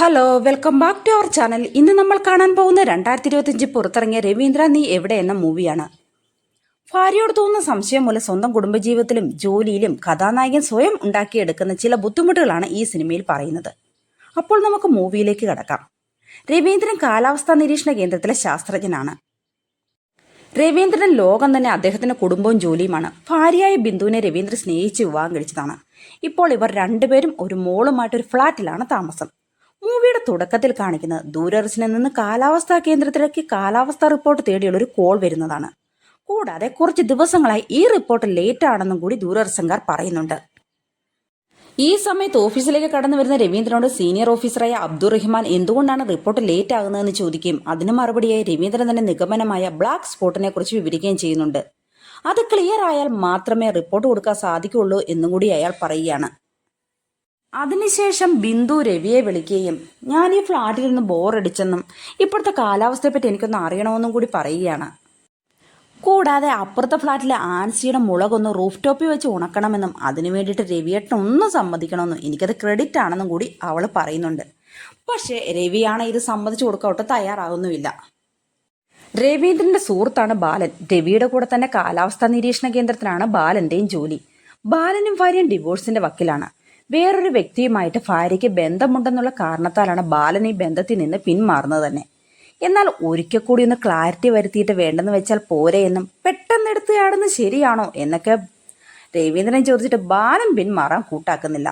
Hello welcome back to our channel ഇന്ന് നമ്മൾ കാണാൻ പോകുന്ന രണ്ടായിരത്തി ഇരുപത്തിയഞ്ച് പുറത്തിറങ്ങിയ രവീന്ദ്ര നീ എവിടെ എന്ന മൂവിയാണ്. ഭാര്യയോട് തോന്നുന്ന സംശയം മൂലം സ്വന്തം കുടുംബജീവിതത്തിലും ജോലിയിലും കഥാനായകൻ സ്വയം ഉണ്ടാക്കിയെടുക്കുന്ന ചില ബുദ്ധിമുട്ടുകളാണ് ഈ സിനിമയിൽ പറയുന്നത്. അപ്പോൾ നമുക്ക് മൂവിയിലേക്ക് കടക്കാം. രവീന്ദ്രൻ കാലാവസ്ഥാ നിരീക്ഷണ കേന്ദ്രത്തിലെ ശാസ്ത്രജ്ഞനാണ്. രവീന്ദ്രൻ ലോകം തന്നെ അദ്ദേഹത്തിന്റെ കുടുംബവും ജോലിയുമാണ്. ഭാര്യയായ ബിന്ദുവിനെ രവീന്ദ്രൻ സ്നേഹിച്ച് വിവാഹം കഴിച്ചതാണ്. ഇപ്പോൾ ഇവർ രണ്ടുപേരും ഒരു മോളുമായിട്ട് ഒരു ഫ്ലാറ്റിലാണ് താമസം. മൂവിയുടെ തുടക്കത്തിൽ കാണിക്കുന്ന ദൂരദർശനിൽ നിന്ന് കാലാവസ്ഥാ കേന്ദ്രത്തിലേക്ക് കാലാവസ്ഥാ റിപ്പോർട്ട് തേടിയുള്ള ഒരു കോൾ വരുന്നതാണ്. കൂടാതെ കുറച്ച് ദിവസങ്ങളായി ഈ റിപ്പോർട്ട് ലേറ്റ് ആണെന്നും കൂടി ദൂരദർശൻകാർ പറയുന്നുണ്ട്. ഈ സമയത്ത് ഓഫീസിലേക്ക് കടന്നു വരുന്ന രവീന്ദ്രനോട് സീനിയർ ഓഫീസറായ അബ്ദുൾ റഹ്മാൻ എന്തുകൊണ്ടാണ് റിപ്പോർട്ട് ലേറ്റ് ആകുന്നതെന്ന് ചോദിക്കുകയും അതിന് മറുപടിയായി രവീന്ദ്രൻ തന്നെ നിഗമനമായ ബ്ലാക്ക് സ്പോട്ടിനെ കുറിച്ച് വിവരിക്കുകയും ചെയ്യുന്നുണ്ട്. അത് ക്ലിയർ ആയാൽ മാത്രമേ റിപ്പോർട്ട് കൊടുക്കാൻ സാധിക്കുള്ളൂ എന്നും കൂടി അയാൾ പറയുകയാണ്. അതിനുശേഷം ബിന്ദു രവിയെ വിളിക്കുകയും ഞാൻ ഈ ഫ്ലാറ്റിൽ നിന്ന് ബോറടിച്ചെന്നും ഇപ്പോഴത്തെ കാലാവസ്ഥയെപ്പറ്റി എനിക്കൊന്ന് അറിയണമെന്നും കൂടി പറയുകയാണ്. കൂടാതെ അപ്പുറത്തെ ഫ്ലാറ്റിലെ ആൻസിയുടെ മുളകൊന്ന് റൂഫ് ടോപ്പിൽ വെച്ച് ഉണക്കണമെന്നും അതിനു വേണ്ടിയിട്ട് രവിയേട്ടൻ ഒന്നും സമ്മതിക്കണമെന്നും എനിക്കത് ക്രെഡിറ്റ് ആണെന്നും കൂടി അവൾ പറയുന്നുണ്ട്. പക്ഷേ രവിയാണ് ഇത് സമ്മതിച്ചു കൊടുക്കാൻ ഒട്ടും തയ്യാറാകുന്നുമില്ല രവീന്ദ്രന്റെ സുഹൃത്താണ് ബാലൻ. രവിയുടെ കൂടെ തന്നെ കാലാവസ്ഥാ നിരീക്ഷണ കേന്ദ്രത്തിലാണ് ബാലന്റെയും ജോലി. ബാലനും ഭാര്യയും ഡിവോഴ്സിന്റെ വക്കിലാണ്. വേറൊരു വ്യക്തിയുമായിട്ട് ഭാര്യയ്ക്ക് ബന്ധമുണ്ടെന്നുള്ള കാരണത്താലാണ് ബാലൻ ഈ ബന്ധത്തിൽ നിന്ന് പിന്മാറുന്നത് തന്നെ. എന്നാൽ ഒരിക്കൽ കൂടി ഒന്ന് ക്ലാരിറ്റി വരുത്തിയിട്ട് വേണ്ടെന്ന് വെച്ചാൽ പോരെ എന്നും പെട്ടെന്ന് എടുത്തുകാടുന്ന ശരിയാണോ എന്നൊക്കെ രവീന്ദ്രൻ ചോദിച്ചിട്ട് ബാലൻ പിന്മാറാൻ കൂട്ടാക്കുന്നില്ല.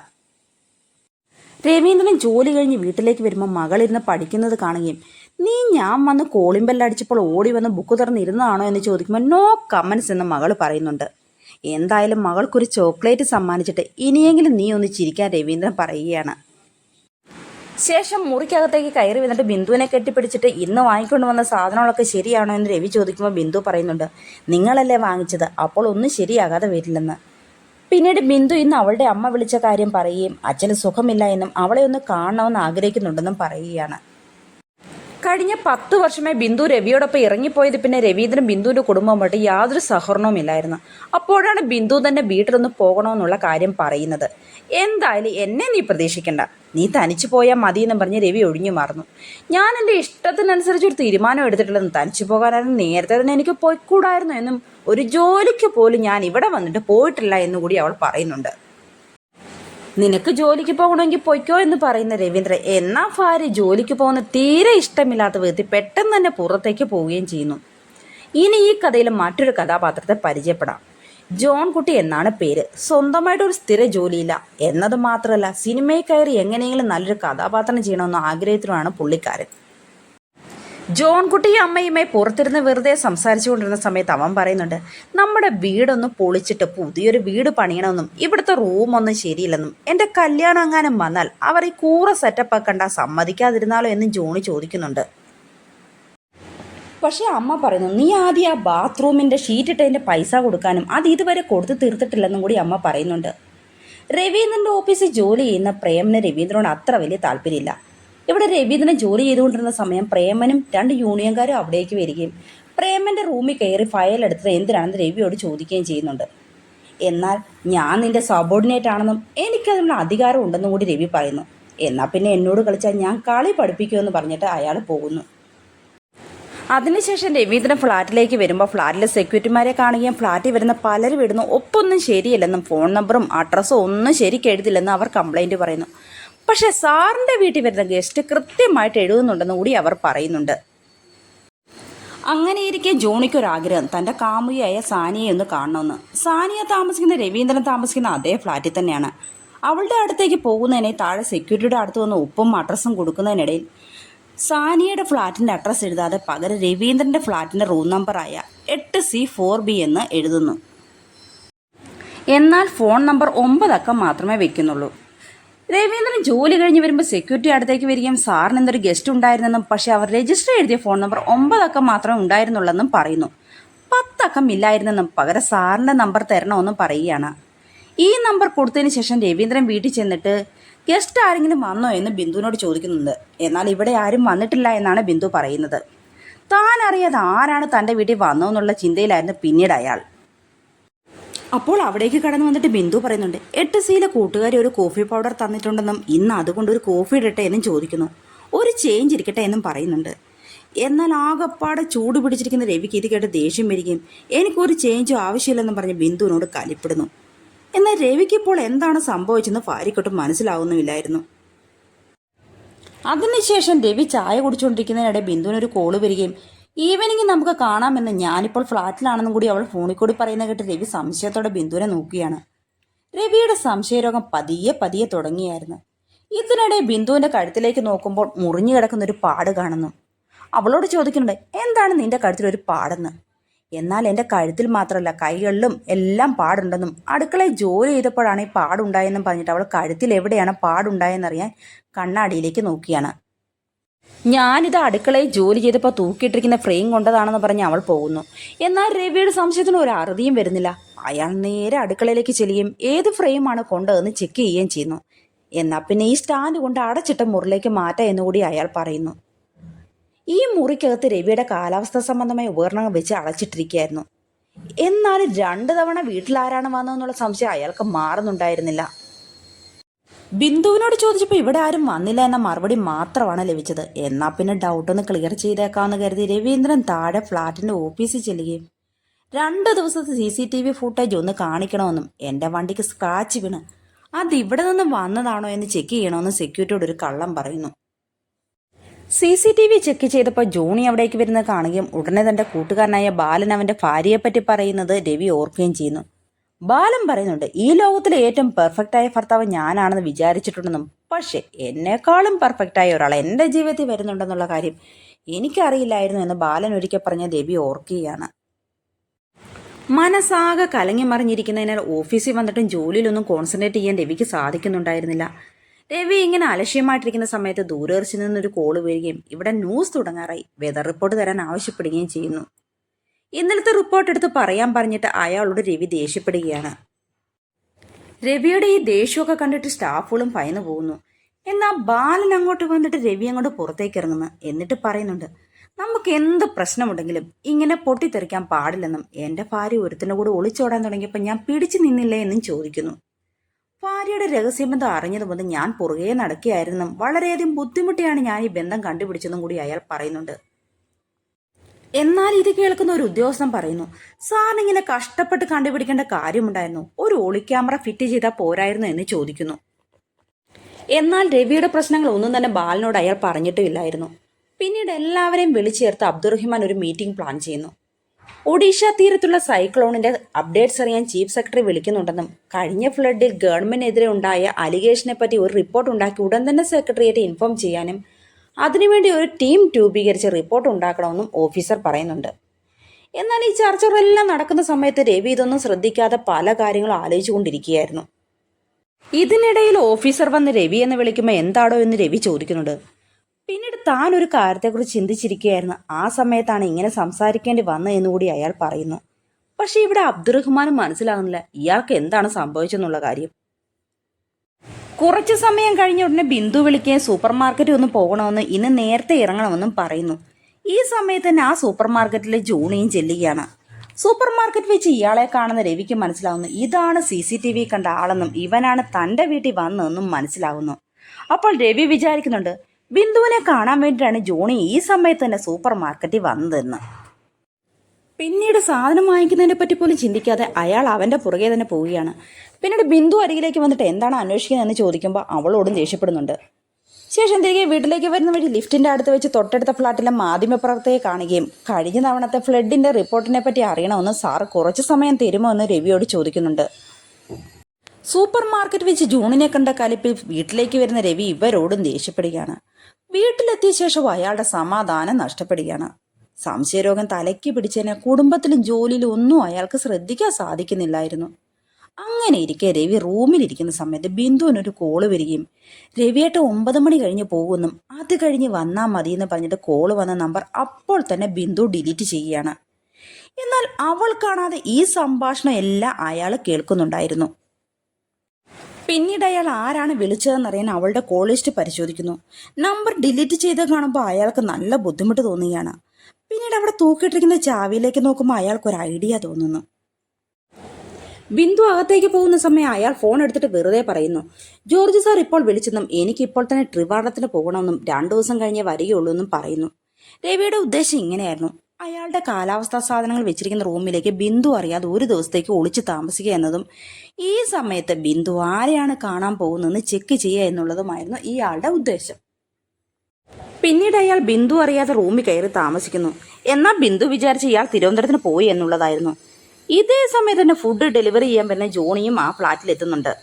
രവീന്ദ്രൻ ജോലി കഴിഞ്ഞ് വീട്ടിലേക്ക് വരുമ്പോൾ മകളിരുന്ന് പഠിക്കുന്നത് കാണുകയും നീ ഞാൻ വന്ന് കോളിംഗ് ബെല്ലടിച്ചപ്പോൾ ഓടി വന്ന് ബുക്ക് തുറന്നിരുന്നതാണോ എന്ന് ചോദിക്കുമ്പോൾ നോ കമൻസ് എന്ന് മകൾ പറയുന്നുണ്ട്. എന്തായാലും മകൾക്കൊരു ചോക്ലേറ്റ് സമ്മാനിച്ചിട്ട് ഇനിയെങ്കിലും നീ ഒന്ന് ചിരിക്കാൻ രവീന്ദ്രൻ പറയുകയാണ്. ശേഷം മുറിക്കകത്തേക്ക് കയറി വന്നിട്ട് ബിന്ദുവിനെ കെട്ടിപ്പിടിച്ചിട്ട് ഇന്ന് വാങ്ങിക്കൊണ്ട് വന്ന സാധനങ്ങളൊക്കെ ശരിയാണോ എന്ന് രവി ചോദിക്കുമ്പോൾ ബിന്ദു പറയുന്നുണ്ട് നിങ്ങളല്ലേ വാങ്ങിച്ചത്? അപ്പോൾ ഒന്നും ശരിയാകാതെ വരില്ലെന്ന്. പിന്നീട് ബിന്ദു ഇന്ന് അവളുടെ അമ്മ വിളിച്ച കാര്യം പറയുകയും അച്ഛന് സുഖമില്ല എന്നും അവളെ ഒന്ന് കാണണമെന്ന് ആഗ്രഹിക്കുന്നുണ്ടെന്നും പറയുകയാണ്. കഴിഞ്ഞ പത്ത് വർഷമായി ബിന്ദു രവിയോടൊപ്പം ഇറങ്ങിപ്പോയത്. പിന്നെ രവീന്ദ്രൻ ബിന്ദുവിന്റെ കുടുംബവുമായിട്ട് യാതൊരു സഹകരണവും ഇല്ലായിരുന്നു. അപ്പോഴാണ് ബിന്ദു തന്നെ വീട്ടിലൊന്ന് പോകണമെന്നുള്ള കാര്യം പറയുന്നത്. എന്തായാലും എന്നെ നീ പ്രതീക്ഷിക്കണ്ട. നീ തനിച്ചു പോയാൽ മതി എന്ന് പറഞ്ഞ് രവി ഒഴിഞ്ഞു മാറുന്നു. ഞാൻ എന്റെ ഇഷ്ടത്തിനനുസരിച്ച് ഒരു തീരുമാനം എടുത്തിട്ടില്ലെന്ന് തനിച്ചു പോകാനായിരുന്നു നേരത്തെ തന്നെ എനിക്ക് പോയിക്കൂടായിരുന്നു എന്നും ഒരു ജോലിക്ക് പോലും ഞാൻ ഇവിടെ വന്നിട്ട് പോയിട്ടില്ല എന്നുകൂടി അവൾ പറയുന്നുണ്ട്. നിനക്ക് ജോലിക്ക് പോകണമെങ്കിൽ പൊയ്ക്കോ എന്ന് പറയുന്ന രവീന്ദ്രൻ എന്നാ ഭാര്യ ജോലിക്ക് പോകുന്ന തീരെ ഇഷ്ടമില്ലാത്ത വിധത്തിൽ പെട്ടെന്ന് തന്നെ പുറത്തേക്ക് പോവുകയും ചെയ്യുന്നു. ഇനി ഈ കഥയിലെ മറ്റൊരു കഥാപാത്രത്തെ പരിചയപ്പെടാം. ജോൺ കുട്ടി എന്നാണ് പേര്. സ്വന്തമായിട്ട് ഒരു സ്ഥിര ജോലിയില്ല. എന്നത് മാത്രമല്ല സിനിമയിൽ കയറി എങ്ങനെയെങ്കിലും നല്ലൊരു കഥാപാത്രം ചെയ്യണമെന്ന ആഗ്രഹത്തിലാണ് പുള്ളിക്കാരൻ. ജോൺകുട്ടി അമ്മയുമായി പുറത്തിരുന്ന് വെറുതെ സംസാരിച്ചുകൊണ്ടിരുന്ന സമയത്ത് അവൻ പറയുന്നുണ്ട് നമ്മുടെ വീടൊന്ന് പൊളിച്ചിട്ട് പുതിയൊരു വീട് പണിയണമെന്നും ഇവിടുത്തെ റൂമൊന്നും ശരിയില്ലെന്നും എന്റെ കല്യാണം എങ്ങാനും വന്നാൽ അവർ ഈ കൂറ സെറ്റപ്പ് ആക്കണ്ട സമ്മതിക്കാതിരുന്നാലോ എന്ന് ജോണി ചോദിക്കുന്നുണ്ട്. പക്ഷേ അമ്മ പറയുന്നു നീ ആദ്യം ആ ബാത്റൂമിന്റെ ഷീറ്റിട്ടതിന്റെ പൈസ കൊടുക്കാനും അത് ഇതുവരെ കൊടുത്തു തീർത്തിട്ടില്ലെന്നും കൂടി അമ്മ പറയുന്നുണ്ട്. രവീന്ദ്രന്റെ ഓഫീസിൽ ജോലി ചെയ്യുന്ന പ്രേമന് രവീന്ദ്രനോട് അത്ര വലിയ താല്പര്യമില്ല. ഇവിടെ രവീന്ദ്രൻ ജോലി ചെയ്തുകൊണ്ടിരുന്ന സമയം പ്രേമനും രണ്ട് യൂണിയൻകാരും അവിടേക്ക് വരികയും പ്രേമന്റെ റൂമിൽ കയറി ഫയൽ എടുത്തത് എന്തിനാണെന്ന് രവിയോട് ചോദിക്കുകയും ചെയ്യുന്നുണ്ട്. എന്നാൽ ഞാൻ നിന്റെ സബോർഡിനേറ്റ് ആണെന്നും എനിക്കതിനുള്ള അധികാരം ഉണ്ടെന്നും കൂടി രവി പറയുന്നു. എന്നാൽ പിന്നെ എന്നോട് കളിച്ചാൽ ഞാൻ കളി പഠിപ്പിക്കുമെന്ന് പറഞ്ഞിട്ട് അയാൾ പോകുന്നു. അതിനുശേഷം രവീന്ദ്രൻ ഫ്ലാറ്റിലേക്ക് വരുമ്പോൾ ഫ്ളാറ്റിലെ സെക്യൂരിറ്റിമാരെ കാണുകയും ഫ്ളാറ്റിൽ വരുന്ന പലരും ഇടുന്നു ഒപ്പൊന്നും ശരിയല്ലെന്നും ഫോൺ നമ്പറും അഡ്രസ്സും ഒന്നും ശരിക്ക് എഴുതില്ലെന്നും അവർ കംപ്ലൈന്റ് പറയുന്നു. പക്ഷേ സാറിന്റെ വീട്ടിൽ വരുന്ന ഗസ്റ്റ് കൃത്യമായിട്ട് എഴുതുന്നുണ്ടെന്ന് കൂടി അവർ പറയുന്നുണ്ട്. അങ്ങനെയിരിക്കെ ജോണിക്കൊരാഗ്രഹം തന്റെ കാമുകിയായ സാനിയെ ഒന്ന് കാണണമെന്ന്. സാനിയ താമസിക്കുന്ന രവീന്ദ്രൻ താമസിക്കുന്ന അതേ ഫ്ലാറ്റിൽ തന്നെയാണ്. അവളുടെ അടുത്തേക്ക് പോകുന്നതിനെ താഴെ സെക്യൂരിറ്റിയുടെ അടുത്ത് വന്ന് ഉപ്പും അഡ്രസ്സും കൊടുക്കുന്നതിനിടയിൽ സാനിയയുടെ ഫ്ലാറ്റിന്റെ അഡ്രസ്സ് എഴുതാതെ പകരം രവീന്ദ്രന്റെ ഫ്ലാറ്റിന്റെ റൂം നമ്പറായ എട്ട് സി ഫോർ ബി എന്ന് എഴുതുന്നു. എന്നാൽ ഫോൺ നമ്പർ ഒമ്പതക്കം മാത്രമേ വെക്കുന്നുള്ളൂ രവീന്ദ്രൻ ജോലി കഴിഞ്ഞ് വരുമ്പോൾ സെക്യൂരിറ്റി അടുത്തേക്ക് വരികയും സാറിന് എന്തൊരു ഗസ്റ്റ് ഉണ്ടായിരുന്നെന്നും പക്ഷേ അവർ രജിസ്റ്റർ എഴുതിയ ഫോൺ നമ്പർ ഒമ്പതക്കം മാത്രമേ ഉണ്ടായിരുന്നുള്ളെന്നും പറയുന്നു. പത്തക്കം ഇല്ലായിരുന്നെന്നും പകരം സാറിന്റെ നമ്പർ തരണമെന്നും പറയുകയാണ്. ഈ നമ്പർ കൊടുത്തതിന് ശേഷം രവീന്ദ്രൻ വീട്ടിൽ ചെന്നിട്ട് ഗസ്റ്റ് ആരെങ്കിലും വന്നോ എന്ന് ബിന്ദുവിനോട് ചോദിക്കുന്നുണ്ട്. എന്നാൽ ഇവിടെ ആരും വന്നിട്ടില്ല എന്നാണ് ബിന്ദു പറയുന്നത്. താൻ അറിയാതെ ആരാണ് തന്റെ വീട്ടിൽ വന്നോ എന്നുള്ള ചിന്തയിലായിരുന്നു പിന്നീട് അയാൾ. അപ്പോൾ അവിടേക്ക് കടന്നു വന്നിട്ട് ബിന്ദു പറയുന്നുണ്ട് എട്ട് സിയിലെ കൂട്ടുകാരി ഒരു കോഫി പൗഡർ തന്നിട്ടുണ്ടെന്നും ഇന്ന് അതുകൊണ്ട് ഒരു കോഫി ഇടട്ടെ എന്നും ചോദിക്കുന്നു. ഒരു ചേഞ്ച് ഇരിക്കട്ടെ എന്നും പറയുന്നുണ്ട്. എന്നാൽ ആകപ്പാടെ ചൂട് പിടിച്ചിരിക്കുന്ന രവിക്ക് ഇത് കേട്ട് ദേഷ്യം വരികയും എനിക്കൊരു ചേഞ്ചും ആവശ്യമില്ലെന്നും പറഞ്ഞ് ബിന്ദുവിനോട് കലിപ്പെടുന്നു. എന്നാൽ രവിക്ക് ഇപ്പോൾ എന്താണ് സംഭവിച്ചെന്ന് ഭാര്യക്കൊട്ടും മനസ്സിലാവുന്നുമില്ലായിരുന്നു. അതിനുശേഷം രവി ചായ കുടിച്ചുകൊണ്ടിരിക്കുന്നതിനിടെ ബിന്ദുവിനൊരു കോൾ വരികയും ഈവനിങ് നമുക്ക് കാണാമെന്ന് ഞാനിപ്പോൾ ഫ്ലാറ്റിലാണെന്നും കൂടി അവൾ ഫോണിൽ കൂടി പറയുന്ന കേട്ട് രവി സംശയത്തോടെ ബിന്ദുവിനെ നോക്കുകയാണ്. രവിയുടെ സംശയരോഗം പതിയെ പതിയെ തുടങ്ങിയായിരുന്നു. ഇതിനിടെ ബിന്ദുവിന്റെ കഴുത്തിലേക്ക് നോക്കുമ്പോൾ മുറിഞ്ഞു കിടക്കുന്ന ഒരു പാട് കാണുന്നു. അവളോട് ചോദിക്കുന്നുണ്ട് എന്താണ് നിന്റെ കഴുത്തിൽ ഒരു പാടെന്ന്? എന്നാൽ എന്റെ കഴുത്തിൽ മാത്രമല്ല കൈകളിലും എല്ലാം പാടുണ്ടെന്നും അടുക്കളയിൽ ജോലി ചെയ്തപ്പോഴാണ് ഈ പാടുണ്ടായെന്നും പറഞ്ഞിട്ട് അവൾ കഴുത്തിൽ എവിടെയാണ് പാടുണ്ടായെന്നറിയാൻ കണ്ണാടിയിലേക്ക് നോക്കിയാണ് ഞാനിത് അടുക്കളയിൽ ജോലി ചെയ്തപ്പോൾ തൂക്കിയിട്ടിരിക്കുന്ന ഫ്രെയിം കൊണ്ടതാണെന്ന് പറഞ്ഞ് അവൾ പോകുന്നു. എന്നാൽ രവിയുടെ സംശയത്തിന് ഒരു അറുതിയും വരുന്നില്ല. അയാൾ നേരെ അടുക്കളയിലേക്ക് ചെല്ലുകയും ഏത് ഫ്രെയിമാണ് കൊണ്ടതെന്ന് ചെക്ക് ചെയ്യുകയും ചെയ്യുന്നു. എന്നാൽ പിന്നെ ഈ സ്റ്റാൻഡ് കൊണ്ട് അടച്ചിട്ട മുറിലേക്ക് മാറ്റാം എന്നുകൂടി അയാൾ പറയുന്നു. ഈ മുറിക്കകത്ത് രവിയുടെ കാലാവസ്ഥ സംബന്ധമായ ഉപകരണങ്ങൾ വെച്ച് അടച്ചിട്ടിരിക്കുകയായിരുന്നു. എന്നാൽ രണ്ടു തവണ വീട്ടിൽ വീട്ടിലാരാണ് വന്നതെന്നുള്ള സംശയം അയാൾക്ക് മാറുന്നുണ്ടായിരുന്നില്ല. ബിന്ദുവിനോട് ചോദിച്ചപ്പോൾ ഇവിടെ ആരും വന്നില്ല എന്ന മറുപടി മാത്രമാണ് ലഭിച്ചത്. എന്നാൽ പിന്നെ ഡൗട്ട് ഒന്ന് ക്ലിയർ ചെയ്തേക്കാമെന്ന് കരുതി രവീന്ദ്രൻ താഴെ ഫ്ലാറ്റിന്റെ ഓഫീസിൽ ചെല്ലുകയും രണ്ട് ദിവസത്തെ C C T V footage ഒന്ന് കാണിക്കണമെന്നും എന്റെ വണ്ടിക്ക് സ്ക്രാച്ച് വീണ് അത് ഇവിടെ നിന്ന് വന്നതാണോ എന്ന് ചെക്ക് ചെയ്യണമെന്ന് സെക്യൂരിറ്റിയോട് ഒരു കള്ളം പറയുന്നു. C C T V check ചെയ്തപ്പോൾ ജോണി അവിടേക്ക് വരുന്നത് കാണുകയും ഉടനെ തന്റെ കൂട്ടുകാരനായ ബാലൻ അവന്റെ ഭാര്യയെപ്പറ്റി പറയുന്നത് രവി ഓർക്കുകയും ചെയ്യുന്നു. ബാലൻ പറയുന്നുണ്ട് ഈ ലോകത്തിലെ ഏറ്റവും പെർഫെക്റ്റ് ആയ ഭർത്താവ് ഞാനാണെന്ന് വിചാരിച്ചിട്ടുണ്ടെന്നും പക്ഷേ എന്നെക്കാളും ആയ ഒരാൾ എന്റെ ജീവിതത്തിൽ വരുന്നുണ്ടെന്നുള്ള കാര്യം എനിക്കറിയില്ലായിരുന്നു എന്ന് ബാലൻ ഒരിക്കൽ പറഞ്ഞ ദേവി ഓർക്കുകയാണ്. മനസ്സാകെ കലങ്ങി മറിഞ്ഞിരിക്കുന്നതിനാൽ ഓഫീസിൽ വന്നിട്ടും ജോലിയിലൊന്നും കോൺസെൻട്രേറ്റ് ചെയ്യാൻ രവിക്ക് സാധിക്കുന്നുണ്ടായിരുന്നില്ല. രവി ഇങ്ങനെ അലക്ഷ്യമായിട്ടിരിക്കുന്ന സമയത്ത് ദൂരദർശനിൽ നിന്നൊരു കോൾ വരികയും ഇവിടെ ന്യൂസ് തുടങ്ങാറായി. വെതർ റിപ്പോർട്ട് തരാൻ ആവശ്യപ്പെടുകയും ചെയ്യുന്നു. ഇന്നലത്തെ റിപ്പോർട്ട് എടുത്ത് പറയാൻ പറഞ്ഞിട്ട് അയാളോട് രവി ദേഷ്യപ്പെടുകയാണ്. രവിയുടെ ഈ ദേഷ്യമൊക്കെ കണ്ടിട്ട് സ്റ്റാഫുകളും ഭയന്നു പോകുന്നു. എന്നാൽ ബാലൻ അങ്ങോട്ട് വന്നിട്ട് രവി അങ്ങോട്ട് പുറത്തേക്ക് ഇറങ്ങുന്നു എന്നിട്ട് പറയുന്നുണ്ട് നമുക്ക് എന്ത് പ്രശ്നമുണ്ടെങ്കിലും ഇങ്ങനെ പൊട്ടിത്തെറിക്കാൻ പാടില്ലെന്നും എന്റെ ഭാര്യ ഒരുത്തിന്റെ കൂടെ ഒളിച്ചോടാൻ തുടങ്ങിയപ്പോൾ ഞാൻ പിടിച്ചു നിന്നില്ലേ എന്നും ചോദിക്കുന്നു. ഭാര്യയുടെ രഹസ്യബന്ധം അറിഞ്ഞത് മുതൽ ഞാൻ പുറകെ നടക്കുകയായിരുന്നും വളരെയധികം ബുദ്ധിമുട്ടിയാണ് ഞാൻ ഈ ബന്ധം കണ്ടുപിടിച്ചതും കൂടി അയാൾ പറയുന്നുണ്ട്. എന്നാൽ ഇത് കേൾക്കുന്ന ഒരു ഉദ്യോഗസ്ഥൻ പറയുന്നു സാറിന് ഇങ്ങനെ കഷ്ടപ്പെട്ട് കണ്ടുപിടിക്കേണ്ട കാര്യമുണ്ടായിരുന്നു. ഒരു ഒളിക്യാമറ ഫിറ്റ് ചെയ്താൽ പോരായിരുന്നു എന്ന് ചോദിക്കുന്നു. എന്നാൽ രവിയുടെ പ്രശ്നങ്ങൾ ഒന്നും തന്നെ ബാലനോട് അയാൾ പറഞ്ഞിട്ടുമില്ലായിരുന്നു പിന്നീട് എല്ലാവരെയും വിളിച്ചേർത്ത് അബ്ദുറഹിമാൻ ഒരു മീറ്റിംഗ് പ്ലാൻ ചെയ്യുന്നു. ഒഡീഷ തീരത്തുള്ള സൈക്ലോണിന്റെ അപ്ഡേറ്റ്സ് അറിയാൻ ചീഫ് സെക്രട്ടറി വിളിക്കുന്നുണ്ടെന്നും കഴിഞ്ഞ ഫ്ലഡിൽ ഗവൺമെന്റിനെതിരെ ഉണ്ടായ അലിഗേഷനെ പറ്റി ഒരു റിപ്പോർട്ട് ഉണ്ടാക്കി ഉടൻ തന്നെ സെക്രട്ടറിയേറ്റ് ഇൻഫോം ചെയ്യാനും അതിനുവേണ്ടി ഒരു ടീം രൂപീകരിച്ച് റിപ്പോർട്ട് ഉണ്ടാക്കണമെന്നും ഓഫീസർ പറയുന്നുണ്ട്. എന്നാൽ ഈ ചർച്ചകളെല്ലാം നടക്കുന്ന സമയത്ത് രവി ഇതൊന്നും ശ്രദ്ധിക്കാതെ പല കാര്യങ്ങളും ആലോചിച്ചുകൊണ്ടിരിക്കുകയായിരുന്നു. ഇതിനിടയിൽ ഓഫീസർ വന്ന് രവി എന്ന് വിളിക്കുമ്പോൾ എന്താടോ എന്ന് രവി ചോദിക്കുന്നുണ്ട്. പിന്നീട് താൻ ഒരു കാര്യത്തെക്കുറിച്ച് ചിന്തിച്ചിരിക്കുകയായിരുന്നു. ആ സമയത്താണ് ഇങ്ങനെ സംസാരിക്കേണ്ടി വന്നത് എന്നുകൂടി അയാൾ പറയുന്നു. പക്ഷേ ഇവിടെ അബ്ദുറഹ്മാനും മനസ്സിലാകുന്നില്ല. ഇയാൾക്ക് എന്താണ് സംഭവിച്ചെന്നുള്ള കാര്യം. കുറച്ച് സമയം കഴിഞ്ഞ ഉടനെ ബിന്ദു വിളിക്കുകയും സൂപ്പർ മാർക്കറ്റിൽ ഒന്ന് പോകണമെന്ന് ഇന്ന് നേരത്തെ ഇറങ്ങണമെന്നും പറയുന്നു. ഈ സമയത്ത് തന്നെ ആ സൂപ്പർ മാർക്കറ്റിലെ ജോണിയും ചെല്ലുകയാണ്. സൂപ്പർ മാർക്കറ്റ് വെച്ച് ഇയാളെ കാണുന്ന രവിക്ക് മനസ്സിലാവുന്നു. ഇതാണ് സി സി ടി വി കണ്ട ആളെന്നും ഇവനാണ് തന്റെ വീട്ടിൽ വന്നതെന്നും മനസ്സിലാവുന്നു. അപ്പോൾ രവി വിചാരിക്കുന്നുണ്ട് ബിന്ദുവിനെ കാണാൻ വേണ്ടിയിട്ടാണ് ജോണി ഈ സമയത്ത് തന്നെ സൂപ്പർ മാർക്കറ്റിൽ വന്നതെന്ന്. പിന്നീട് സാധനം വാങ്ങിക്കുന്നതിനെ പറ്റി പോലും ചിന്തിക്കാതെ അയാൾ അവന്റെ പുറകെ തന്നെ പോവുകയാണ്. പിന്നീട് ബിന്ദു അരികിലേക്ക് വന്നിട്ട് എന്താണ് അന്വേഷിക്കുന്നതെന്ന് ചോദിക്കുമ്പോൾ അവളോടും ദേഷ്യപ്പെടുന്നുണ്ട്. ശേഷം തിരികെ വീട്ടിലേക്ക് വരുന്ന വഴി ലിഫ്റ്റിന്റെ അടുത്ത് വെച്ച് തൊട്ടടുത്ത ഫ്ലാറ്റിലെ മാധ്യമപ്രവർത്തകയെ കാണുകയും കഴിഞ്ഞ തവണത്തെ ഫ്ലഡിന്റെ റിപ്പോർട്ടിനെ പറ്റി അറിയണമെന്ന് സാർ കുറച്ച് സമയം തരുമോ എന്ന് രവിയോട് ചോദിക്കുന്നുണ്ട്. സൂപ്പർ മാർക്കറ്റ് വെച്ച് ജൂണിനെ കണ്ട കലിപ്പിൽ വീട്ടിലേക്ക് വരുന്ന രവി ഇവരോടും ദേഷ്യപ്പെടുകയാണ്. വീട്ടിലെത്തിയ ശേഷം അയാളുടെ സമാധാനം നഷ്ടപ്പെടുകയാണ്. സംശയരോഗം തലയ്ക്ക് പിടിച്ചതിനെ കുടുംബത്തിലും ജോലിയിലും ഒന്നും അയാൾക്ക് ശ്രദ്ധിക്കാൻ സാധിക്കുന്നില്ലായിരുന്നു. അങ്ങനെ ഇരിക്കെ രവി റൂമിലിരിക്കുന്ന സമയത്ത് ബിന്ദുവിനൊരു കോൾ വരികയും രവിയേട്ട ഒമ്പത് മണി കഴിഞ്ഞ് പോകുമെന്നും അത് കഴിഞ്ഞ് വന്നാൽ മതി എന്ന് പറഞ്ഞിട്ട് കോൾ വന്ന നമ്പർ അപ്പോൾ തന്നെ ബിന്ദു ഡിലീറ്റ് ചെയ്യുകയാണ്. എന്നാൽ അവൾ കാണാതെ ഈ സംഭാഷണം എല്ലാം അയാൾ കേൾക്കുന്നുണ്ടായിരുന്നു. പിന്നീട് അയാൾ ആരാണ് വിളിച്ചതെന്നറിയാൻ അവളുടെ കോൾ പരിശോധിക്കുന്നു. നമ്പർ ഡിലീറ്റ് ചെയ്ത് കാണുമ്പോൾ അയാൾക്ക് നല്ല ബുദ്ധിമുട്ട് തോന്നുകയാണ്. പിന്നീട് അവിടെ തൂക്കിയിട്ടിരിക്കുന്ന ചാവിയിലേക്ക് നോക്കുമ്പോൾ അയാൾക്ക് ഒരു ഐഡിയ തോന്നുന്നു. ബിന്ദു അകത്തേക്ക് പോകുന്ന സമയം അയാൾ ഫോൺ എടുത്തിട്ട് വെറുതെ പറയുന്നു ജോർജ് സാർ ഇപ്പോൾ വിളിച്ചെന്നും എനിക്ക് ഇപ്പോൾ തന്നെ ട്രിവാണ്ടത്തിന് പോകണമെന്നും രണ്ടു ദിവസം കഴിഞ്ഞേ വരികയുള്ളൂ എന്നും പറയുന്നു. രവിയുടെ ഉദ്ദേശം ഇങ്ങനെയായിരുന്നു അയാളുടെ കാലാവസ്ഥാ സാധനങ്ങൾ വെച്ചിരിക്കുന്ന റൂമിലേക്ക് ബിന്ദു അറിയാതെ ഒരു ദിവസത്തേക്ക് ഒളിച്ചു താമസിക്കുക എന്നതും ഈ സമയത്ത് ബിന്ദു ആരെയാണ് കാണാൻ പോകുന്നതെന്ന് ചെക്ക് ചെയ്യുക എന്നുള്ളതുമായിരുന്നു ഇയാളുടെ ഉദ്ദേശം. പിന്നീട് അയാൾ ബിന്ദു അറിയാതെ റൂമിൽ കയറി താമസിക്കുന്നു. എന്നാൽ ബിന്ദു വിചാരിച്ച് ഇയാൾ തിരുവനന്തപുരത്തിന് പോയി എന്നുള്ളതായിരുന്നു. ഇതേ സമയത്ത് തന്നെ ഫുഡ് ഡെലിവറി ചെയ്യാൻ പറ്റുന്ന ജോണിയും ആ ഫ്ലാറ്റിൽ എത്തുന്നുണ്ട്.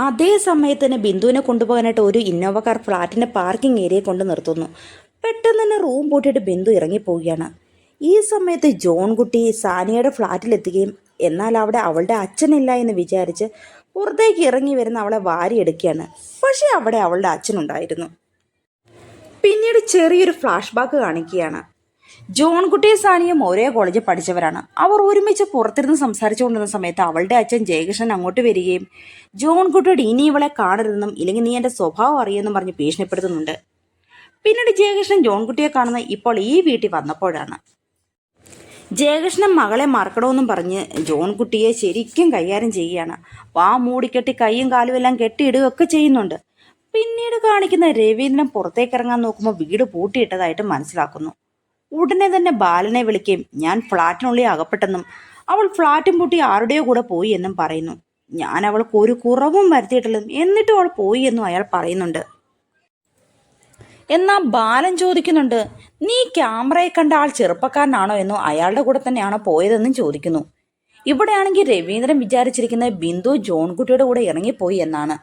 അതേ സമയത്ത് തന്നെ ബിന്ദുവിനെ കൊണ്ടുപോകാനായിട്ട് ഒരു ഇന്നോവ കാർ ഫ്ലാറ്റിന്റെ പാർക്കിംഗ് ഏരിയയിൽ കൊണ്ട് നിർത്തുന്നു. പെട്ടെന്ന് തന്നെ റൂം പൂട്ടിയിട്ട് ബിന്ദു ഇറങ്ങിപ്പോവുകയാണ്. ഈ സമയത്ത് ജോൺകുട്ടി സാനിയയുടെ ഫ്ലാറ്റിലെത്തുകയും എന്നാൽ അവിടെ അവളുടെ അച്ഛനില്ല എന്ന് വിചാരിച്ച് പുറത്തേക്ക് ഇറങ്ങി വരുന്ന അവളെ വാരിയെടുക്കുകയാണ്. പക്ഷേ അവിടെ അവളുടെ അച്ഛനുണ്ടായിരുന്നു പിന്നീട് ചെറിയൊരു ഫ്ലാഷ് ബാക്ക് കാണിക്കുകയാണ്. ജോൺകുട്ടിയും സാനിയും ഒരേ കോളേജിൽ പഠിച്ചവരാണ്. അവർ ഒരുമിച്ച് പുറത്തിരുന്ന് സംസാരിച്ചുകൊണ്ടിരുന്ന സമയത്ത് അവളുടെ അച്ഛൻ ജയകൃഷ്ണൻ അങ്ങോട്ട് വരികയും ജോൺ ജോൺകുട്ടിയോട് ഇനി ഇവളെ കാണരുതെന്നും ഇല്ലെങ്കിൽ നീ എന്റെ സ്വഭാവം അറിയുമെന്നും പറഞ്ഞ് ഭീഷണിപ്പെടുത്തുന്നുണ്ട്. പിന്നീട് ജയകൃഷ്ണൻ ജോൺകുട്ടിയെ കാണുന്ന ഇപ്പോൾ ഈ വീട്ടിൽ വന്നപ്പോഴാണ്. ജയകൃഷ്ണൻ മകളെ മറക്കണമെന്നും പറഞ്ഞ് ജോൺകുട്ടിയെ ശരിക്കും കൈകാര്യം ചെയ്യുകയാണ്. വാ മൂടിക്കെട്ടി കൈയും കാലും എല്ലാം കെട്ടിയിടുകയൊക്കെ ചെയ്യുന്നുണ്ട്. പിന്നീട് കാണിക്കുന്ന രവീന്ദ്രൻ പുറത്തേക്ക് ഇറങ്ങാൻ നോക്കുമ്പോൾ വീട് പൂട്ടിയിട്ടതായിട്ട് മനസ്സിലാക്കുന്നു. ഉടനെ തന്നെ ബാലനെ വിളിക്കുകയും ഞാൻ ഫ്ളാറ്റിനുള്ളിൽ അകപ്പെട്ടെന്നും അവൾ ഫ്ളാറ്റും പൂട്ടി ആരുടെയോ കൂടെ പോയി എന്നും പറയുന്നു. ഞാൻ അവൾക്ക് ഒരു കുറവും വരുത്തിയിട്ടില്ലെന്നും എന്നിട്ടും അവൾ പോയി എന്നും അയാൾ പറയുന്നുണ്ട്. എന്നാ ബാലൻ ചോദിക്കുന്നുണ്ട് നീ ക്യാമറയെ കണ്ട ആൾ ചെറുപ്പക്കാരനാണോ എന്നോ അയാളുടെ കൂടെ തന്നെയാണോ പോയതെന്നും ചോദിക്കുന്നു. ഇവിടെയാണെങ്കിൽ രവീന്ദ്രൻ വിചാരിച്ചിരിക്കുന്നത് ബിന്ദു ജോൺകുട്ടിയുടെ കൂടെ ഇറങ്ങിപ്പോയി എന്നാണ്.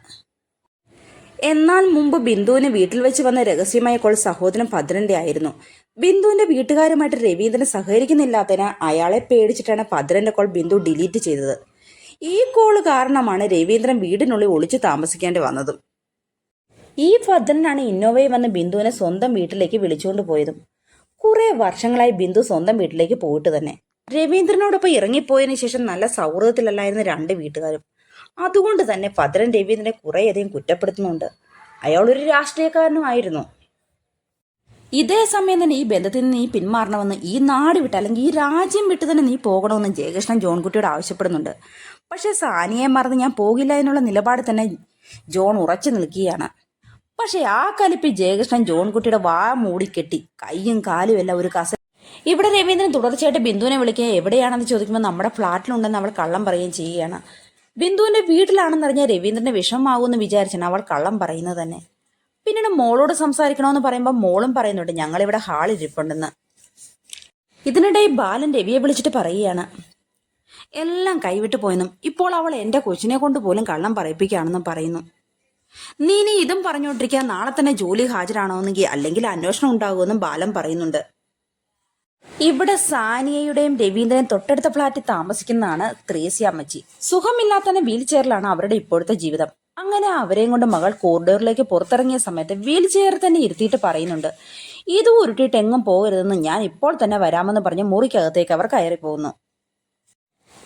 എന്നാൽ മുമ്പ് ബിന്ദുവിന് വീട്ടിൽ വെച്ച് വന്ന രഹസ്യമായ കോൾ സഹോദരൻ ഭദ്രന്റെ ആയിരുന്നു. ബിന്ദുവിന്റെ വീട്ടുകാരുമായിട്ട് രവീന്ദ്രൻ സഹകരിക്കുന്നില്ലാത്തതിന് അയാളെ പേടിച്ചിട്ടാണ് ഭദ്രന്റെ കോൾ ബിന്ദു ഡിലീറ്റ് ചെയ്തത്. ഈ കോൾ കാരണമാണ് രവീന്ദ്രൻ വീടിനുള്ളിൽ ഒളിച്ചു താമസിക്കേണ്ടി വന്നതും. ഈ ഭദ്രനാണ് ഇന്നോവയിൽ വന്ന് ബിന്ദുവിനെ സ്വന്തം വീട്ടിലേക്ക് വിളിച്ചുകൊണ്ട് പോയതും. കുറെ വർഷങ്ങളായി ബിന്ദു സ്വന്തം വീട്ടിലേക്ക് പോയിട്ട് തന്നെ. രവീന്ദ്രനോടൊപ്പം ഇറങ്ങിപ്പോയതിനു ശേഷം നല്ല സൗഹൃദത്തിലല്ലായിരുന്ന രണ്ട് വീട്ടുകാരും. അതുകൊണ്ട് തന്നെ ഭദ്രൻ രവീന്ദ്രനെ കുറേയധികം കുറ്റപ്പെടുത്തുന്നുണ്ട്. അയാൾ ഒരു രാഷ്ട്രീയക്കാരനുമായിരുന്നു. ഇതേ സമയം തന്നെ ഈ ബന്ധത്തിൽ നിന്ന് നീ പിന്മാറണമെന്ന് ഈ നാട് വിട്ട് അല്ലെങ്കിൽ ഈ രാജ്യം വിട്ട് തന്നെ നീ പോകണമെന്ന് ജയകൃഷ്ണൻ ജോൺകുട്ടിയോട് ആവശ്യപ്പെടുന്നുണ്ട്. പക്ഷേ സാനിയെ മറന്ന് ഞാൻ പോകില്ല എന്നുള്ള നിലപാട് തന്നെ ജോൺ ഉറച്ചു നിൽക്കുകയാണ്. പക്ഷേ ആ കലിപ്പിൽ ജയകൃഷ്ണൻ ജോൺകുട്ടിയുടെ വാ മൂടിക്കെട്ടി കൈയും കാലും എല്ലാം ഒരു കസ ഇവിടെ രവീന്ദ്രൻ തുടർച്ചയായിട്ട് ബിന്ദുവിനെ വിളിക്കുക എവിടെയാണെന്ന് ചോദിക്കുമ്പോൾ നമ്മുടെ ഫ്ലാറ്റിലുണ്ടെന്ന് അവൾ കള്ളം പറയുകയും ചെയ്യുകയാണ്. ബിന്ദുവിന്റെ വീട്ടിലാണെന്നറിഞ്ഞ രവീന്ദ്രന്റെ വിഷമമാകുമെന്ന് വിചാരിച്ചാണ് അവൾ കള്ളം പറയുന്നത് തന്നെ. പിന്നീട് മോളോട് സംസാരിക്കണമെന്ന് പറയുമ്പോൾ മോളും പറയുന്നുണ്ട് ഞങ്ങളിവിടെ ഹാളിൽ ഇരിപ്പുണ്ടെന്ന്. ഇതിനിടെ ബാലൻ രവിയെ വിളിച്ചിട്ട് പറയുകയാണ് എല്ലാം കൈവിട്ടു പോയെന്നും ഇപ്പോൾ അവൾ എന്റെ കൊച്ചിനെ കൊണ്ട് പോലും കള്ളം പറയിപ്പിക്കുകയാണെന്നും പറയുന്നു. നീ ഇനി ഇതും പറഞ്ഞുകൊണ്ടിരിക്കുക നാളെ തന്നെ ജോലി ഹാജരാണോന്നെങ്കിൽ അല്ലെങ്കിൽ അന്വേഷണം ഉണ്ടാകുമെന്നും ബാലൻ പറയുന്നുണ്ട്. ഇവിടെ സാനിയയുടെയും രവീന്ദ്രൻ തൊട്ടടുത്ത ഫ്ലാറ്റിൽ താമസിക്കുന്നതാണ് ത്രേസി അമ്മച്ചി. സുഖമില്ലാത്തന്നെ വീൽ ചെയറിലാണ് അവരുടെ ഇപ്പോഴത്തെ ജീവിതം. അങ്ങനെ അവരെയും കൊണ്ട് മകൾ കോറിഡോറിലേക്ക് പുറത്തിറങ്ങിയ സമയത്ത് വീൽ ചെയറിൽ തന്നെ ഇരുത്തിയിട്ട് പറയുന്നുണ്ട് ഇത് ഉരുട്ടിയിട്ട് എങ്ങും പോകരുതെന്ന് ഞാൻ ഇപ്പോൾ തന്നെ വരാമെന്ന് പറഞ്ഞ് മുറിക്കകത്തേക്ക് അവർ കയറി പോകുന്നു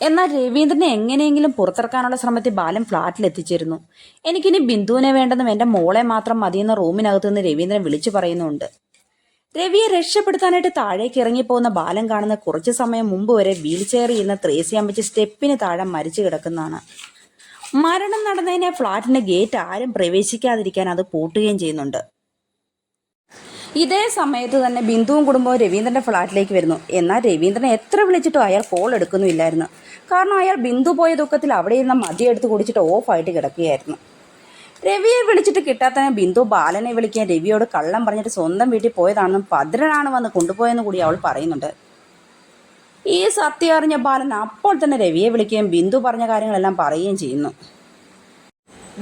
എന്നാൽ രവീന്ദ്രനെ എങ്ങനെയെങ്കിലും പുറത്തിറക്കാനുള്ള ശ്രമത്തിൽ ബാലൻ ഫ്ളാറ്റിൽ എത്തിച്ചിരുന്നു. എനിക്കിനി ബിന്ദുവിനെ വേണ്ടെന്നും എന്റെ മോളെ മാത്രം മതിയെന്ന റൂമിനകത്ത് നിന്ന് രവീന്ദ്രൻ വിളിച്ചു പറയുന്നുണ്ട്. രവിയെ രക്ഷപ്പെടുത്താനായിട്ട് താഴേക്ക് ഇറങ്ങിപ്പോകുന്ന ബാലൻ കാണുന്ന കുറച്ച് സമയം മുമ്പ് വരെ വീൽ ചെയറിൽ ഇരുന്ന ത്രേസി അമ്മച്ച് സ്റ്റെപ്പിന് താഴെ മരിച്ചു കിടക്കുന്നതാണ്. മരണം നടന്നതിനെ ഫ്ളാറ്റിന്റെ ഗേറ്റ് ആരും പ്രവേശിക്കാതിരിക്കാൻ അത് പൂട്ടുകയും ചെയ്യുന്നുണ്ട്. ഇതേ സമയത്ത് തന്നെ ബിന്ദുവും കുടുംബവും രവീന്ദ്രന്റെ ഫ്ളാറ്റിലേക്ക് വരുന്നു. എന്നാൽ രവീന്ദ്രനെ എത്ര വിളിച്ചിട്ടും അയാൾ കോൾ എടുക്കുന്നുമില്ലായിരുന്നു. കാരണം അയാൾ ബിന്ദു പോയ ദുഃഖത്തിൽ അവിടെ ഇരുന്ന മദ്യം എടുത്ത് കുടിച്ചിട്ട് ഓഫായിട്ട് കിടക്കുകയായിരുന്നു. രവിയെ വിളിച്ചിട്ട് കിട്ടാത്തതിന് ബിന്ദു ബാലനെ വിളിക്കാൻ രവിയോട് കള്ളം പറഞ്ഞിട്ട് സ്വന്തം വീട്ടിൽ പോയതാണെന്നും ഭദ്രനാണ് വന്ന് കൊണ്ടുപോയെന്ന് കൂടി അവൾ പറയുന്നുണ്ട്. ഈ സത്യം അറിഞ്ഞ ബാലൻ അപ്പോൾ തന്നെ രവിയെ വിളിക്കുകയും ബിന്ദു പറഞ്ഞ കാര്യങ്ങളെല്ലാം പറയുകയും ചെയ്യുന്നു.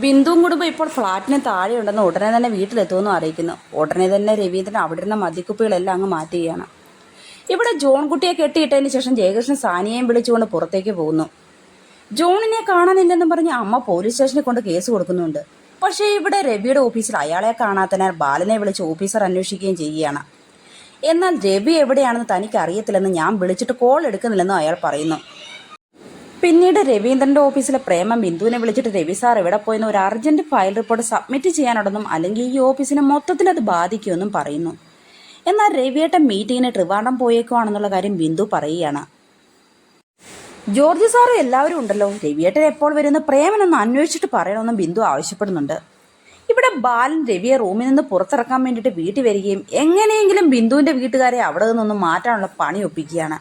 ബിന്ദുവും കുടുംബം ഇപ്പോൾ ഫ്ലാറ്റിന് താഴെയുണ്ടെന്ന് ഉടനെ തന്നെ വീട്ടിലെത്തുമെന്നും അറിയിക്കുന്നു. ഉടനെ തന്നെ രവീന്ദ്രൻ അവിടെ ഇരുന്ന മദ്യക്കുപ്പികളെല്ലാം അങ്ങ് മാറ്റുകയാണ്. ഇവിടെ ജോൺ കുട്ടിയെ കെട്ടിയിട്ടതിന് ശേഷം ജയകൃഷ്ണൻ സാനിയെയും വിളിച്ചുകൊണ്ട് പുറത്തേക്ക് പോകുന്നു. ജോണിനെ കാണാനില്ലെന്നും പറഞ്ഞ് അമ്മ പോലീസ് സ്റ്റേഷനിൽ കൊണ്ട് കേസ് കൊടുക്കുന്നുണ്ട്. പക്ഷേ ഇവിടെ രവിയുടെ ഓഫീസിൽ അയാളെ കാണാത്തതിനാൽ ബാലനെ വിളിച്ച് ഓഫീസർ അന്വേഷിക്കുകയും ചെയ്യുകയാണ്. എന്നാൽ രവി എവിടെയാണെന്ന് തനിക്ക് അറിയത്തില്ലെന്ന് ഞാൻ വിളിച്ചിട്ട് കോൾ എടുക്കുന്നില്ലെന്നും അയാൾ പറയുന്നു. പിന്നീട് രവീന്ദ്രന്റെ ഓഫീസിലെ പ്രേമ ബിന്ദുവിനെ വിളിച്ചിട്ട് രവി സാർ എവിടെ പോയെന്ന് ഒരു അർജന്റ് ഫയൽ റിപ്പോർട്ട് സബ്മിറ്റ് ചെയ്യാനുണ്ടെന്നും അല്ലെങ്കിൽ ഈ ഓഫീസിനെ മൊത്തത്തിൽ അത് ബാധിക്കുമെന്നും പറയുന്നു. എന്നാൽ രവിയേട്ടൻ മീറ്റിങ്ങിന് ട്രിവാൻഡം പോയേക്കുവാണെന്നുള്ള കാര്യം ബിന്ദു പറയുകയാണ്. ജോർജ് സാറും എല്ലാവരും ഉണ്ടല്ലോ. രവിയേട്ടൻ എപ്പോൾ വരുന്ന പ്രേമനൊന്ന് അന്വേഷിച്ചിട്ട് പറയണമെന്ന് ബിന്ദു ആവശ്യപ്പെടുന്നുണ്ട്. ഇവിടെ ബാലൻ രവിയെ റൂമിൽ നിന്ന് പുറത്തിറക്കാൻ വേണ്ടിയിട്ട് വീട്ടിൽ വരികയും എങ്ങനെയെങ്കിലും ബിന്ദുവിന്റെ വീട്ടുകാരെ അവിടെ നിന്നൊന്ന് മാറ്റാനുള്ള പണി ഒപ്പിക്കുകയാണ്.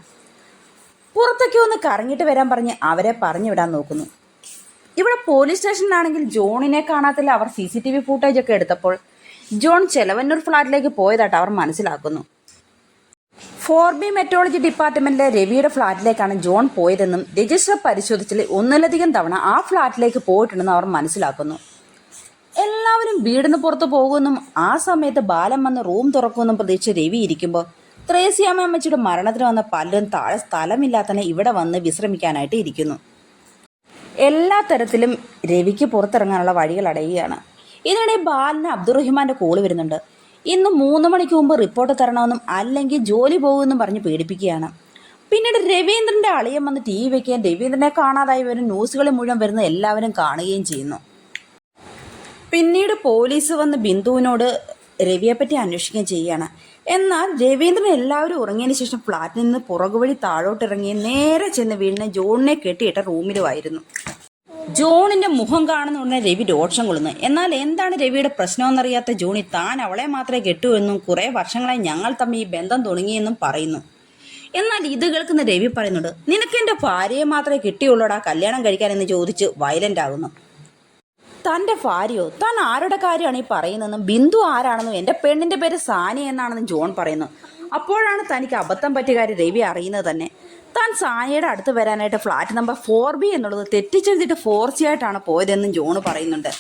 പുറത്തൊക്കെ ഒന്ന് കറങ്ങിയിട്ട് വരാൻ പറഞ്ഞ് അവരെ പറഞ്ഞു വിടാൻ നോക്കുന്നു. ഇവിടെ പോലീസ് സ്റ്റേഷനിലാണെങ്കിൽ ജോണിനെ കാണാത്തില്ല അവർ C C T V footage ഒക്കെ എടുത്തപ്പോൾ ജോൺ ചെലവന്നൂർ ഫ്ലാറ്റിലേക്ക് പോയതായിട്ട് അവർ മനസ്സിലാക്കുന്നു. ഫോർ ബി മെട്രോളജി ഡിപ്പാർട്ട്മെന്റിലെ രവിയുടെ ഫ്ളാറ്റിലേക്കാണ് ജോൺ പോയതെന്നും രജിസ്റ്റർ പരിശോധിച്ചിൽ ഒന്നിലധികം തവണ ആ ഫ്ളാറ്റിലേക്ക് പോയിട്ടുണ്ടെന്ന് അവർ മനസ്സിലാക്കുന്നു. എല്ലാവരും വീടിന് പുറത്ത് പോകുമെന്നും ആ സമയത്ത് ബാലം വന്ന് റൂം തുറക്കുമെന്നും പ്രതീക്ഷിച്ച് രവി ഇരിക്കുമ്പോൾ ത്രേസ്യാമ്മ അമ്മച്ചിയുടെ മരണത്തിന് വന്ന പലരും താഴെ സ്ഥലമില്ലാത്തന്നെ ഇവിടെ വന്ന് വിശ്രമിക്കാനായിട്ട് ഇരിക്കുന്നു. എല്ലാ തരത്തിലും രവിക്ക് പുറത്തിറങ്ങാനുള്ള വഴികൾ അടയുകയാണ്. ഇതിനിടെ ബാലിന് അബ്ദുറഹിമാന്റെ കോൾ വരുന്നുണ്ട്. ഇന്ന് മൂന്ന് മണിക്ക് മുമ്പ് റിപ്പോർട്ട് തരണമെന്നും അല്ലെങ്കിൽ ജോലി പോകുമെന്നും പറഞ്ഞ് പേടിപ്പിക്കുകയാണ്. പിന്നീട് രവീന്ദ്രന്റെ അളിയൻ വന്ന് ടി വി വയ്ക്കുകയും രവീന്ദ്രനെ കാണാതായി വരും ന്യൂസുകളിൽ മുഴുവൻ വരുന്ന എല്ലാവരും കാണുകയും ചെയ്യുന്നു. പിന്നീട് പോലീസ് വന്ന് ബിന്ദുവിനോട് രവിയെപ്പറ്റി അന്വേഷിക്കുകയും ചെയ്യുകയാണ്. എന്നാൽ രവീന്ദ്രൻ എല്ലാവരും ഉറങ്ങിയതിന് ശേഷം ഫ്ലാറ്റിൽ നിന്ന് പുറകുവഴി താഴോട്ടിറങ്ങി നേരെ ചെന്ന് വീടിനെ ജോണിനെ കെട്ടിയിട്ട റൂമിലുമായിരുന്നു. ജോണിന്റെ മുഖം കാണുന്ന ഉടനെ രവി രോക്ഷം കൊള്ളുന്നു. എന്നാൽ എന്താണ് രവിയുടെ പ്രശ്നമെന്നറിയാത്ത ജോണി താൻ അവളെ മാത്രമേ കെട്ടൂ എന്നും കുറെ വർഷങ്ങളായി ഞങ്ങൾ തമ്മിൽ ഈ ബന്ധം തുടങ്ങിയെന്നും പറയുന്നു. എന്നാൽ ഇത് കേൾക്കുന്ന രവി പറയുന്നുണ്ട് നിനക്ക് എന്റെ ഭാര്യയെ മാത്രമേ കിട്ടിയുള്ളൂടാ കല്യാണം കഴിക്കാൻ എന്ന് ചോദിച്ച് വയലന്റ് ആകുന്നു. തന്റെ ഭാര്യയോ താൻ ആരുടെ കാര്യമാണ് ഈ പറയുന്നതെന്നും ബിന്ദു ആരാണെന്നും എന്റെ പെണ്ണിന്റെ പേര് സാനി എന്നാണെന്നും ജോൺ പറയുന്നു. അപ്പോഴാണ് തനിക്ക് അബദ്ധം പറ്റിയ കാര്യം രവി അറിയുന്നത് തന്നെ. താൻ സായയുടെ അടുത്ത് വരാനായിട്ട് ഫ്ലാറ്റ് നമ്പർ ഫോർ ബി എന്നുള്ളത് തെറ്റിച്ചെഴുതിയിട്ട് ഫോർ സി ആയിട്ടാണ് പോയതെന്നും ജോണ് പറയുന്നുണ്ട്.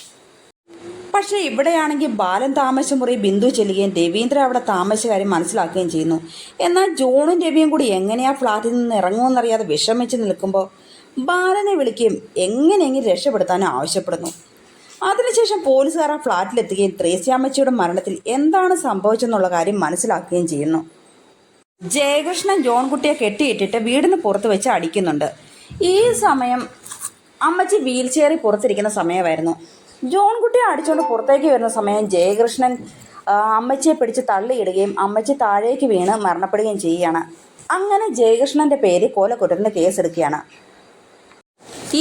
പക്ഷേ ഇവിടെയാണെങ്കിൽ ബാലൻ താമസ മുറി ബിന്ദു ചെല്ലുകയും രവീന്ദ്ര അവിടെ താമസ കാര്യം മനസ്സിലാക്കുകയും ചെയ്യുന്നു. എന്നാൽ ജോണും രവിയും കൂടി എങ്ങനെയാ ഫ്ലാറ്റിൽ നിന്ന് ഇറങ്ങുമെന്നറിയാതെ വിഷമിച്ച് നിൽക്കുമ്പോൾ ബാലനെ വിളിക്കുകയും എങ്ങനെയെങ്കിലും രക്ഷപ്പെടുത്താനും ആവശ്യപ്പെടുന്നു. അതിനുശേഷം പോലീസുകാർ ആ ഫ്ളാറ്റിലെത്തുകയും ത്രേസ്യാമ്മച്ചിയുടെ മരണത്തിൽ എന്താണ് സംഭവിച്ചെന്നുള്ള കാര്യം മനസ്സിലാക്കുകയും ചെയ്യുന്നു. ജയകൃഷ്ണൻ ജോൺകുട്ടിയെ കെട്ടിയിട്ടിട്ട് വീടിന് പുറത്ത് വെച്ച് അടിക്കുന്നുണ്ട്. ഈ സമയം അമ്മച്ചി വീൽ ചെയറിൽ പുറത്തിരിക്കുന്ന സമയമായിരുന്നു. ജോൺകുട്ടിയെ അടിച്ചുകൊണ്ട് പുറത്തേക്ക് വരുന്ന സമയം ജയകൃഷ്ണൻ അമ്മച്ചിയെ പിടിച്ച് തള്ളിയിടുകയും അമ്മച്ചി താഴേക്ക് വീണ് മരണപ്പെടുകയും ചെയ്യുകയാണ്. അങ്ങനെ ജയകൃഷ്ണന്റെ പേര് കൊലക്കുറ്റത്തിന് കേസെടുക്കുകയാണ്.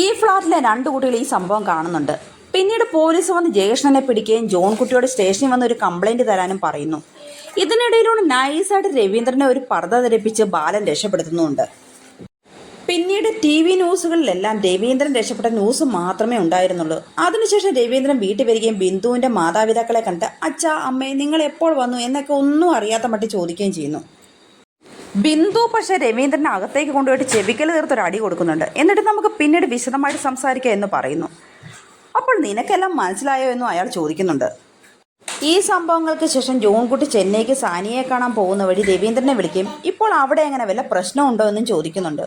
ഈ ഫ്ലാറ്റിലെ രണ്ട് കുട്ടികൾ ഈ സംഭവം കാണുന്നുണ്ട്. പിന്നീട് പോലീസ് വന്ന് ജയകൃഷ്ണനെ പിടിക്കുകയും ജോൺകുട്ടിയോട് സ്റ്റേഷനിൽ വന്ന് ഒരു കംപ്ലൈന്റ് തരാനും പറയുന്നു. ഇതിനിടയിലൂടെ നൈസായിട്ട് രവീന്ദ്രനെ ഒരു പർദ്ദ ധരിപ്പിച്ച് ബാലൻ രക്ഷപ്പെടുത്തുന്നുണ്ട്. പിന്നീട് ടി വി ന്യൂസുകളിലെല്ലാം രവീന്ദ്രൻ രക്ഷപ്പെട്ട ന്യൂസ് മാത്രമേ ഉണ്ടായിരുന്നുള്ളൂ. അതിനുശേഷം രവീന്ദ്രൻ വീട്ടിൽ വരികയും ബിന്ദുവിന്റെ മാതാപിതാക്കളെ കണ്ട് അച്ഛാ അമ്മേ നിങ്ങൾ എപ്പോൾ വന്നു? എന്നൊക്കെ ഒന്നും അറിയാത്ത മട്ടി ചോദിക്കുകയും ചെയ്യുന്നു. ബിന്ദു പക്ഷെ രവീന്ദ്രനെ അകത്തേക്ക് കൊണ്ടുപോയിട്ട് ചെവിക്കൽ തീർത്തൊരു അടി കൊടുക്കുന്നുണ്ട്. എന്നിട്ട് നമുക്ക് പിന്നീട് വിശദമായിട്ട് സംസാരിക്കാം എന്ന് പറയുന്നു. അപ്പോൾ നിനക്കെല്ലാം മനസ്സിലായോ എന്നും അയാൾ ചോദിക്കുന്നുണ്ട്. ഈ സംഭവങ്ങൾക്ക് ശേഷം ജോൺകുട്ടി ചെന്നൈക്ക് സാനിയെ കാണാൻ പോകുന്ന വഴി രവീന്ദ്രനെ വിളിക്കും ഇപ്പോൾ അവിടെ എങ്ങനെ വല്ല പ്രശ്നമുണ്ടോ എന്നും ചോദിക്കുന്നുണ്ട്.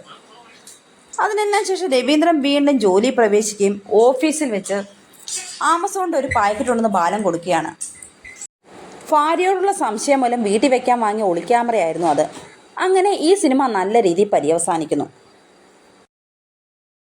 അതിനെല്ലാം ശേഷം രവീന്ദ്രൻ വീണ്ടും ജോലി പ്രവേശിക്കുകയും ഓഫീസിൽ വെച്ച് ആമസോണിന്റെ ഒരു പാക്കറ്റ് ഉണ്ടെന്ന് ബാലം കൊടുക്കുകയാണ്. ഭാര്യയോടുള്ള സംശയം മൂലം വീട്ടിൽ വെക്കാൻ വാങ്ങിയ ഒളിക്യാമറയായിരുന്നു അത്. അങ്ങനെ ഈ സിനിമ നല്ല രീതിയിൽ പര്യവസാനിക്കുന്നു.